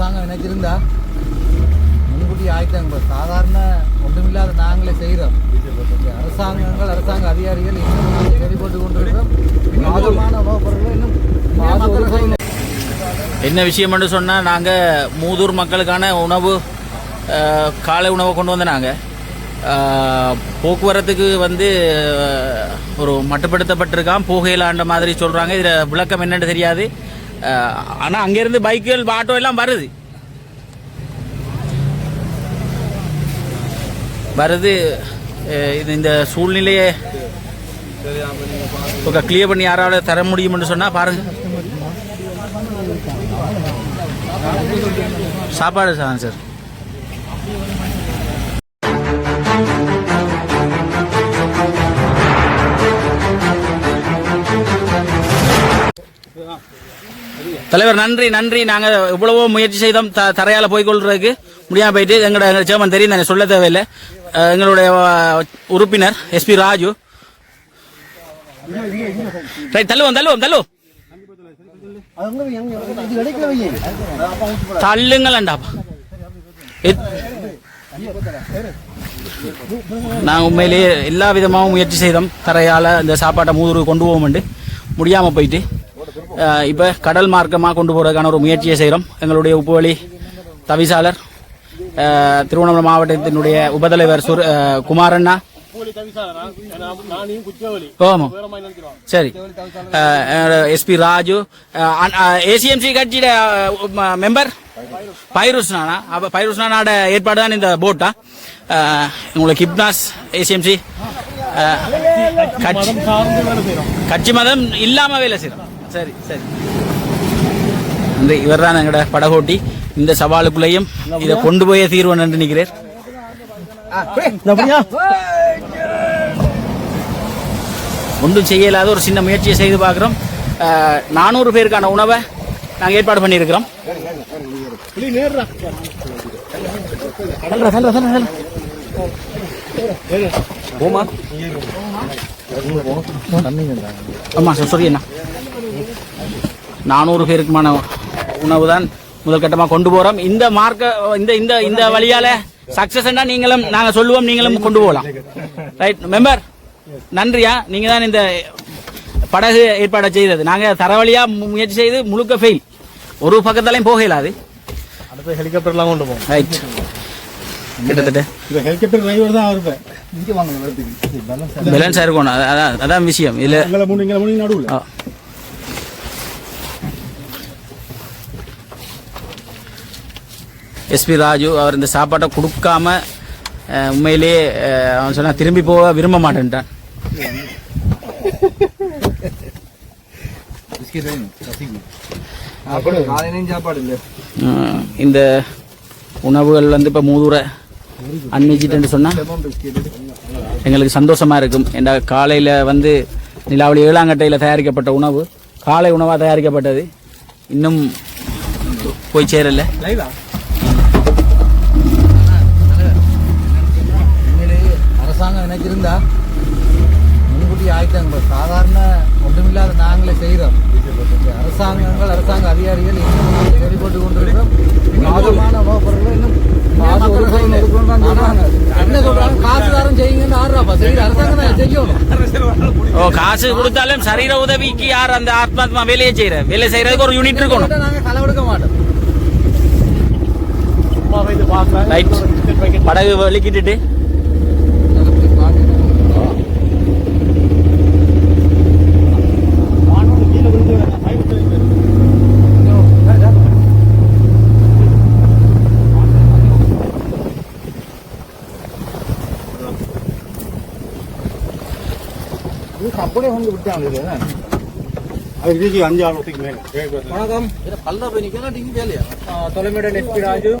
அரசாங்கம் நினைச்சிருந்தா முன்கூட்டி ஆயிட்டாங்க சாதாரண ஒன்றுமில்லாத நாங்களே செய்கிறோம் அரசாங்கங்கள் அரசாங்க அதிகாரிகள் இன்னும் செயல்பட்டு கொண்டிருக்கிறோம் மாதமான உணவுப் பொருட்களை இன்னும் என்ன விஷயம்னு சொன்னால் நாங்கள் மூதூர் மக்களுக்கான உணவு காலை உணவை கொண்டு வந்த நாங்கள் போக்குவரத்துக்கு வந்து ஒரு மட்டுப்படுத்தப்பட்டிருக்கான் போகையிலான்ற மாதிரி சொல்கிறாங்க இதில் விளக்கம் என்னன்னு தெரியாது. ஆனால் அங்கேருந்து பைக்குகள் ஆட்டோ எல்லாம் வருது. வருது இது இந்த சூழ்நிலையை கிளியர் பண்ணி யாராவது தர முடியும்னு சொன்னால் பாருங்கள் சாப்பாடு சார். தலைவர் நன்றி நன்றி. நாங்க இவ்வளவோ முயற்சி செய்தோம். த தரையால போய் கொள்றதுக்கு முடியாம போயிட்டு எங்களோட எங்க சேர்மன் தெரியும் தானே சொல்ல தேவையில்லை. எங்களுடைய உறுப்பினர் எஸ்பி ராஜு. ரைட் தள்ளுவோம் தள்ளுவோம் தள்ளுவோம். தள்ளுங்களண்டாப்பா நான் உண்மையிலேயே எல்லா விதமாகவும் முயற்சி செய்தோம். தரையால் இந்த சாப்பாட்டை மூதூர் கொண்டு போவோம் முடியாமல் போயிட்டு. இப்போ கடல் மார்க்கமாக கொண்டு போகிறதுக்கான ஒரு முயற்சியை செய்கிறோம் எங்களுடைய உப்புவழி தவிசாளர் திருவண்ணாமலை மாவட்டத்தினுடைய உபதலைவர் சுர் குமாரண்ணா. ஆமாம் சரி. எஸ்பி ராஜு ஏசிஎம்சி கட்சியோட மெம்பர் பைருஸ்னானா அப்போ பைருஸ்னானோட ஏற்பாடு தான் இந்த போட்டா. உங்களுக்கு கிப்னாஸ் ஏசிஎம்சி கட்சி கட்சி மதம் இல்லாம வேலை செய்யறோம் சரி சரி. இந்த இவர் தான் எங்களோட படகோட்டி. இந்த சவாலுக்குள்ளேயும் இதை கொண்டு போய் தீர்வு என்று நினைக்கிறேன். ஒன்றும் செய்யலாத ஒரு சின்ன முயற்சியை செய்து பார்க்குறோம். நானூறு பேருக்கான உணவை நாங்கள் ஏற்பாடு பண்ணியிருக்கிறோம். தள்ளுறா, தள்ளுறா, தள்ளுறா, தள்ளுறா. ஆமா சார் சொல்லி என்ன நானூறு பேருக்குமான உணவு தான் முதல் கட்டமாக கொண்டு போறோம். இந்த மார்க்க இந்த இந்த இந்த வழியால சக்சஸ் நீங்களும் நாங்க சொல்லுவோம் நீங்களும் கொண்டு போகலாம். ரைட் மெம்பர் நன்றியா? நீங்க தான் இந்த படகு ஏற்பாடு செய்தது. நாங்க தரவழியா மு- முயற்சி செய்து முழுக்க ஃபெயில் ஒரு பக்கத்தாலையும் போக இயலாது அடுத்த ஹெலிகாப்டர்லாம் கொண்டு போவோம். ரைட் கிட்டத்தட்ட. இந்த ஹெலிகாப்டர் டிரைவர் தான் இருப்பேன் இங்கே வாங்க வரதுக்கு பேலன்ஸா இருக்கணும். அதான், அதான் அதான் விஷயம் எங்களை மூணு நடுவில். எஸ்பி ராஜு அவர் இந்த சாப்பாட்டை கொடுக்காம உண்மையிலேயே அவன் சொன்னால் திரும்பி போக விரும்ப மாட்டேன்ட்டான். சாப்பாடு இல்லை இந்த உணவுகள் வந்து இப்போ மூதுரை அன்மிச்சிட்டு சொன்னால் எங்களுக்கு சந்தோஷமாக இருக்கும். என்ற காலையில் வந்து நிலாவளி ஏழாங்கட்டையில் தயாரிக்கப்பட்ட உணவு காலை உணவாக தயாரிக்கப்பட்டது. இன்னும் போய் சேரலை லைவா உண்மையிலேயே அரசாங்கம் நினைச்சிருந்தா முன்கூட்டி ஆயிட்டாங்க இப்போ சாதாரண ஒன்றுமில்லாத நாங்களே செய்கிறோம் அரசாங்கங்கள் அரசாங்க அதிகாரிகள் இன்னும் செயல்பட்டு கொண்டிருக்கிறோம் மாதமான பொருட்களை இன்னும் மாதம் ஒரு முறை எடுக்கணும்னு தான் சொல்றாங்க. என்ன சொல்றாங்க? காசுதாரம் செய்யுங்கன்னு ஆடுறாப்பா செய்யுற அரசாங்கம் செய்யணும் ஓ காசு கொடுத்தாலும் சரீர உதவிக்கு யார் அந்த ஆத்மாத்மா வேலையை செய்யற? வேலை செய்யறதுக்கு ஒரு யூனிட் இருக்கணும். நாங்கள் களவெடுக்க மாட்டோம். படகு வலிக்கிட்டு அப்படியே வந்து விட்டாங்க அது இதுக்கு அஞ்சு ஆறு வருஷத்துக்கு மேலே. வணக்கம். பல்ல போய் நிற்கலாம் டிங்கி வேலையா தொலைமேடன் எஸ்பி ராஜு